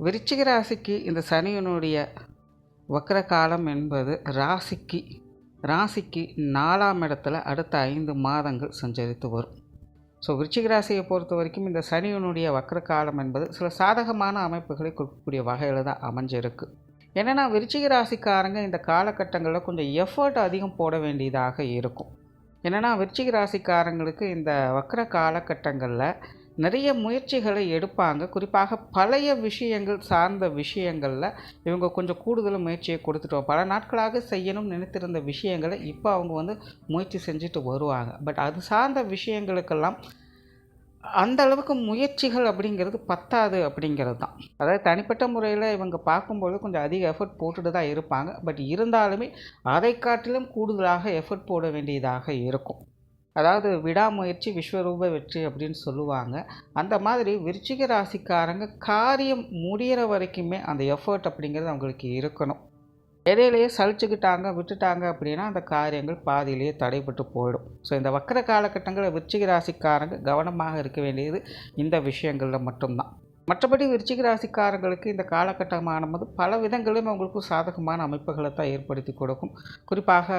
விருச்சிக ராசிக்கு இந்த சனியினுடைய வக்கர காலம் என்பது ராசிக்கு ராசிக்கு நாலாம் இடத்துல அடுத்த ஐந்து மாதங்கள் சஞ்சரித்து வரும். ஸோ விருச்சிக ராசியை பொறுத்த வரைக்கும் இந்த சனியினுடைய வக்கர காலம் என்பது சில சாதகமான அமைப்புகளை கொடுக்கக்கூடிய வகையில் தான் அமைஞ்சிருக்கு. என்னென்னா விருச்சிக ராசிக்காரங்க இந்த காலகட்டங்களில் கொஞ்சம் எஃபர்ட் அதிகம் போட வேண்டியதாக இருக்கும். என்னென்னா விருச்சிக ராசிக்காரங்களுக்கு இந்த வக்கர காலகட்டங்களில் நிறைய முயற்சிகளை எடுப்பாங்க. குறிப்பாக பழைய விஷயங்கள் சார்ந்த விஷயங்களில் இவங்க கொஞ்சம் கூடுதல் முயற்சியை கொடுத்துட்டு பல நாட்களாக செய்யணும்னு நினைத்திருந்த விஷயங்களை இப்போ அவங்க வந்து முயற்சி செஞ்சுட்டு வருவாங்க. பட் அது சார்ந்த விஷயங்களுக்கெல்லாம் அந்த அளவுக்கு முயற்சிகள் அப்படிங்கிறது பத்தாது அப்படிங்கிறது தான். அதாவது தனிப்பட்ட முறையில் இவங்க பார்க்கும்போது கொஞ்சம் அதிக எஃபர்ட் போட்டுட்டு தான் இருப்பாங்க. பட் இருந்தாலுமே அதை காட்டிலும் கூடுதலாக எஃபர்ட் போட வேண்டியதாக இருக்கும். அதாவது விடாமுயற்சி விஸ்வரூப வெற்றி அப்படின்னு சொல்லுவாங்க. அந்த மாதிரி விருச்சிக ராசிக்காரங்க காரியம் முடிகிற வரைக்குமே அந்த எஃபர்ட் அப்படிங்கிறது அவங்களுக்கு இருக்கணும். இடையிலேயே சலிச்சுக்கிட்டாங்க விட்டுட்டாங்க அப்படின்னா அந்த காரியங்கள் பாதியிலேயே தடைபட்டு போயிடும். ஸோ இந்த வக்கர காலகட்டங்களில் விருச்சிக ராசிக்காரங்க கவனமாக இருக்க வேண்டியது இந்த விஷயங்களில் மட்டும்தான். மற்றபடி விருச்சிக ராசிக்காரங்களுக்கு இந்த காலகட்டமானது பல விதங்களிலும் அவங்களுக்கு சாதகமான அமைப்புகளை தான் ஏற்படுத்தி கொடுக்கும். குறிப்பாக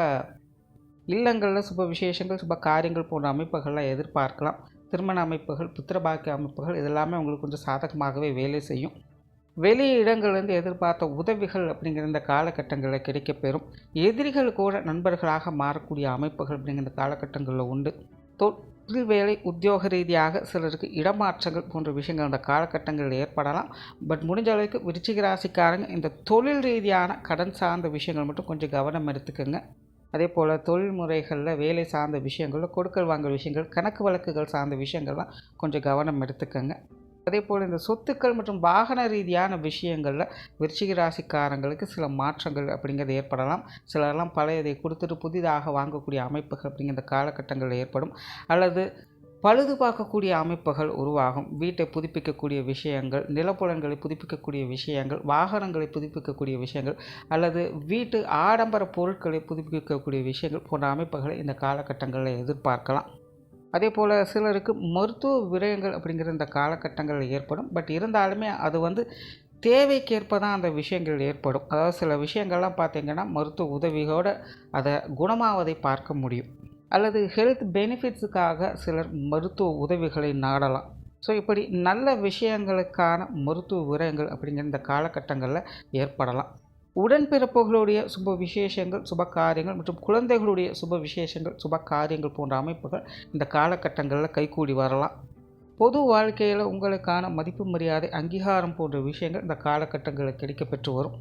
இல்லங்களில் சுப விசேஷங்கள் சுப காரியங்கள் போன்ற அமைப்புகள்லாம் எதிர்பார்க்கலாம். திருமண அமைப்புகள் புத்திரபாக்கிய அமைப்புகள் இதெல்லாமே உங்களுக்கு கொஞ்சம் சாதகமாகவே வேலை செய்யும். வெளி இடங்கள்லேருந்து எதிர்பார்த்த உதவிகள் அப்படிங்கிற இந்த காலகட்டங்களில் கிடைக்கப்பெறும். எதிரிகள் கூட நண்பர்களாக மாறக்கூடிய அமைப்புகள் அப்படிங்கிற இந்த காலகட்டங்களில் உண்டு. தொழில் வேலை உத்தியோக ரீதியாக சிலருக்கு இடமாற்றங்கள் போன்ற விஷயங்கள் அந்த காலகட்டங்களில் ஏற்படலாம். பட் முடிஞ்ச அளவுக்கு விருச்சிக ராசிக்காரங்க இந்த தொழில் ரீதியான கடன் சார்ந்த விஷயங்கள் மட்டும் கொஞ்சம் கவனம் எடுத்துக்கோங்க. அதே போல் தொழில் முறைகளில் வேலை சார்ந்த விஷயங்களில் கொடுக்கல் வாங்கல் விஷயங்கள் கணக்கு வழக்குகள் சார்ந்த விஷயங்கள்லாம் கொஞ்சம் கவனம் எடுத்துக்கோங்க. அதே போல் இந்த சொத்துக்கள் மற்றும் வாகன ரீதியான விஷயங்களில் விருச்சிக ராசிக்காரங்களுக்கு சில மாற்றங்கள் அப்படிங்கிறது ஏற்படலாம். சிலரெல்லாம் பழையதை கொடுத்துட்டு புதிதாக வாங்கக்கூடிய அமைப்புகள் அப்படிங்கிற காலகட்டங்கள் ஏற்படும். அல்லது பழுது பார்க்கக்கூடிய அமைப்புகள் உருவாகும். வீட்டை புதுப்பிக்கக்கூடிய விஷயங்கள் நிலப்புலன்களை புதுப்பிக்கக்கூடிய விஷயங்கள் வாகனங்களை புதுப்பிக்கக்கூடிய விஷயங்கள் அல்லது வீட்டு ஆடம்பர பொருட்களை புதுப்பிக்கக்கூடிய விஷயங்கள் போன்ற அமைப்புகளை இந்த காலகட்டங்களில் எதிர்பார்க்கலாம். அதே போல் சிலருக்கு மருத்துவ விரயங்கள் அப்படிங்கிற இந்த காலகட்டங்களில் ஏற்படும். பட் இருந்தாலுமே அது வந்து தேவைக்கேற்ப தான் அந்த விஷயங்கள் ஏற்படும். அதாவது சில விஷயங்கள்லாம் பார்த்திங்கன்னா மருத்துவ உதவியோடு அதை குணமாவதை பார்க்க முடியும். அல்லது ஹெல்த் பெனிஃபிட்ஸுக்காக சிலர் மருத்துவ உதவிகளை நாடலாம். ஸோ இப்படி நல்ல விஷயங்களுக்கான மருத்துவ விரயங்கள் அப்படிங்கிற இந்த காலகட்டங்களில் ஏற்படலாம். உடன்பிறப்புகளுடைய சுப விசேஷங்கள் சுப காரியங்கள் மற்றும் குழந்தைகளுடைய சுப விசேஷங்கள் சுப காரியங்கள் போன்ற அமைப்புகள் இந்த காலகட்டங்களில் கைகூடி வரலாம். பொது வாழ்க்கையில் உங்களுக்கான மதிப்பு மரியாதை அங்கீகாரம் போன்ற விஷயங்கள் இந்த காலகட்டங்களில் கிடைக்கப்பெற்று வரும்.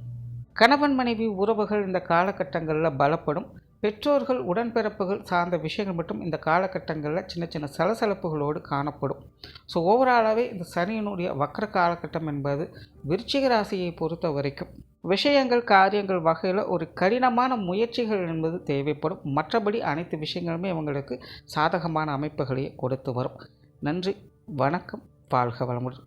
கணவன் மனைவி உறவுகள் இந்த காலகட்டங்களில் பலப்படும். பெற்றோர்கள் உடன்பிறப்புகள் சார்ந்த விஷயங்கள் மட்டும் இந்த காலகட்டங்களில் சின்ன சின்ன சலசலப்புகளோடு காணப்படும். ஸோ ஓவராலாகவே இந்த சனியினுடைய வக்கர காலகட்டம் என்பது விருச்சிக ராசியை பொறுத்த வரைக்கும் விஷயங்கள் காரியங்கள் வகையில் ஒரு கடினமான முயற்சிகள் என்பது தேவைப்படும். மற்றபடி அனைத்து விஷயங்களுமே இவங்களுக்கு சாதகமான அமைப்புகளையே கொடுத்து வரும். நன்றி வணக்கம் வாழ்க வளமுடன்.